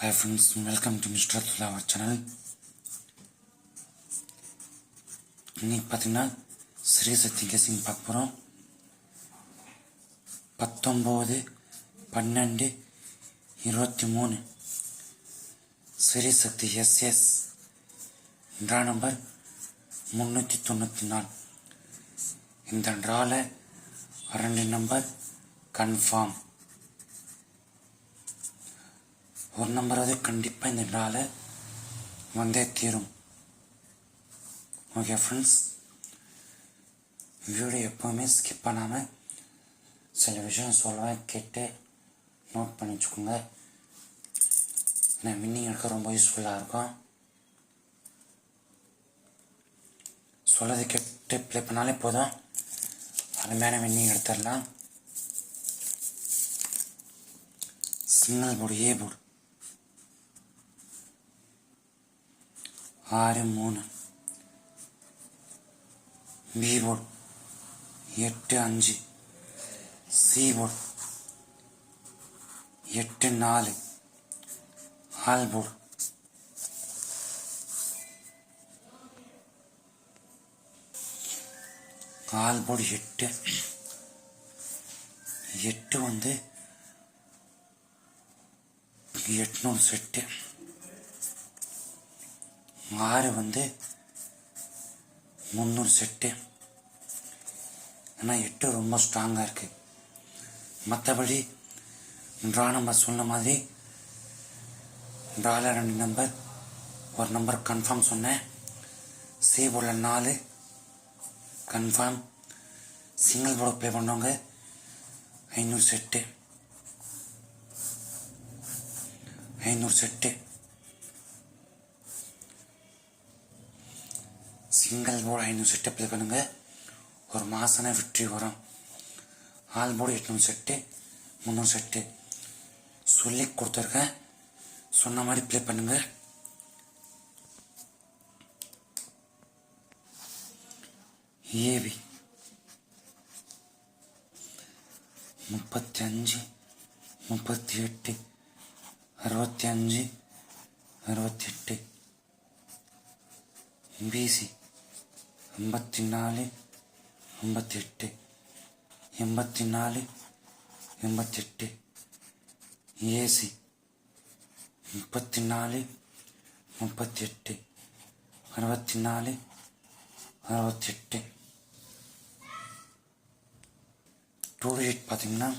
Hi friends welcome to mister flower channel இன்னைக்கு பார்த்தீங்கன்னா ஸ்ரீ சக்தி guessing பார்க்க போகிறோம் பத்தொம்போது பன்னெண்டு இருபத்தி மூணு. Shri Shakti SS draw number முந்நூற்றி தொண்ணூற்றி நாலு. இந்த ட்ராவில் ரெண்டு நம்பர் கன்ஃபார்ம் ஒரு நம்பராவது கண்டிப்பாக இந்த விழாவில் வந்தே தீரும். ஓகே ஃப்ரெண்ட்ஸ் வீடியோ எப்போவுமே ஸ்கிப் பண்ணாமல் சில விஷயம் சொல்லுவேன் கேட்டு நோட் பண்ணி வச்சுக்கோங்க. நான் வின்னிங் எடுக்க ரொம்ப யூஸ்ஃபுல்லாக இருக்கும். சொல்லது கேட்டு ப்ளே பண்ணாலே போதும். அருமையான வின்னிங் எடுத்துடலாம். சிங்கிள் போர்டு ஏ போர்டு ஆறு மூணு பி போர்டு எட்டு அஞ்சு சி போர்டு எட்டு நாலு ஆல் போர்டு ஆல் போர்டு எட்டு எட்டு வந்து எட்நூறு செட்டு ஆறு வந்து முந்நூறு செட்டு. ஆனால் எட்டு ரொம்ப ஸ்ட்ராங்காக இருக்குது மற்றபடி ட்ரா நம்பர் சொன்ன மாதிரி ட்ராவில் ரெண்டு நம்பர் ஒரு நம்பர் கன்ஃபார்ம் சொன்னேன். சி போர்டில் நாலு கன்ஃபார்ம் சிங்கிள் போர்டு ப்ளே பண்ணவங்க ஐநூறு செட்டு. ஐநூறு செட்டு. சிங்கிள் போர்டு ஐநூறு செட்டு ப்ளே பண்ணுங்கள் ஒரு மாதம்னா வெற்றி வரும். ஆல் போர்டு எட்நூறு செட்டு முந்நூறு செட்டு. சொல்லி கொடுத்துருக்கேன் சொன்ன மாதிரி ப்ளே பண்ணுங்க. ஏவி முப்பத்தி அஞ்சு முப்பத்தி எட்டு அறுபத்தி அஞ்சு அறுபத்தி எட்டு பிசி ஐம்பத்தி நாலு ஐம்பத்தி எட்டு எண்பத்தி நாலு எண்பத்தி எட்டு ஏசி முப்பத்தி நாலு முப்பத்தி எட்டு அறுபத்தி நாலு அறுபத்தி எட்டு டூ பார்த்திங்கன்னா பார்த்தீங்கன்னா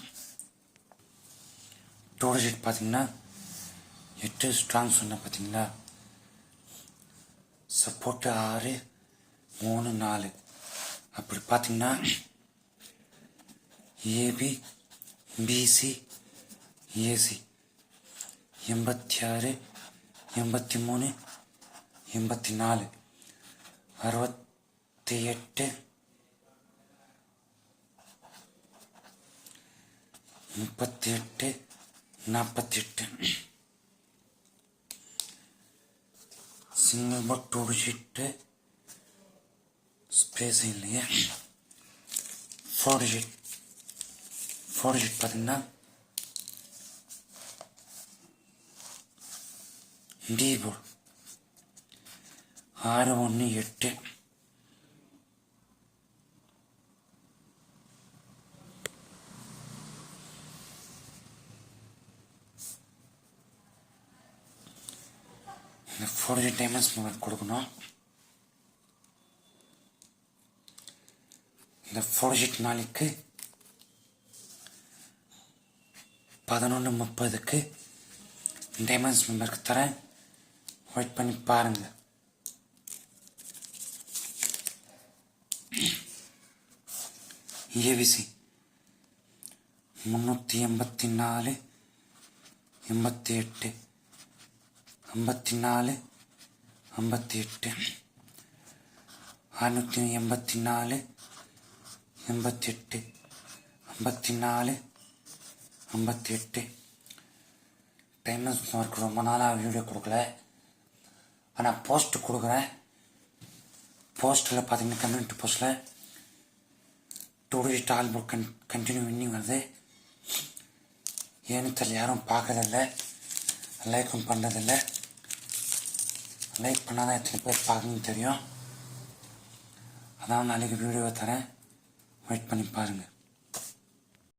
டூ பார்த்திங்கன்னா பார்த்தீங்கன்னா எட்டு ஸ்ட்ராங் சொன்ன பார்த்தீங்களா? சப்போர்ட்டு ஆறு மூணு நாலு. அப்படி பார்த்தீங்கன்னா ஏபி பிசி ஏசி. எண்பத்தி ஆறு எண்பத்தி மூணு எண்பத்தி நாலு அறுபத்தி எட்டு முப்பத்தி எட்டு நாற்பத்தி எட்டு சிங்கிள் பட் டூ ஸ்பேஸ் இல்லையே ஃபோர் ஷீட் ஃபோர் ஷீட் பார்த்தீங்கன்னா டி போர்டு ஆறு ஒன்று எட்டு. இந்த ஃபோர் ஜி டைமண்ட்ஸ் மூமெண்ட் கொடுக்கணும். இந்த ஃபோர் நாளைக்கு பதினொன்று முப்பதுக்கு டைமண்ட்ஸ் மெம்பருக்கு தரேன். வெயிட் பண்ணி பாருங்க. ஏவிசி முந்நூற்றி எண்பத்தி நாலு எண்பத்தி எட்டு ஐம்பத்தி நாலு ஐம்பத்தி எட்டு அறுநூற்றி எண்பத்தி நாலு எண்பத்தி எட்டு ஐம்பத்தி நாலு ஐம்பத்தி எட்டு டைமஸ் மார்க் ரொம்ப நாளாக வீடியோ கொடுக்கல. ஆனால் போஸ்ட் கொடுக்குறேன். போஸ்ட்டில் பார்த்தீங்கன்னா கம்யூனிட்டி போஸ்ட்டில் two digit book can continue winning வருது. ஏன்னு தெரியல யாரும் பார்க்கறதில்ல. லைக்கும் பண்ணுறதில்ல லைக் பண்ணால் தான் எத்தனை பேர் பார்க்கணும்னு தெரியும். அதான் நாளைக்கு வீடியோ தரேன். வெயிட் பண்ணி பாருங்கள்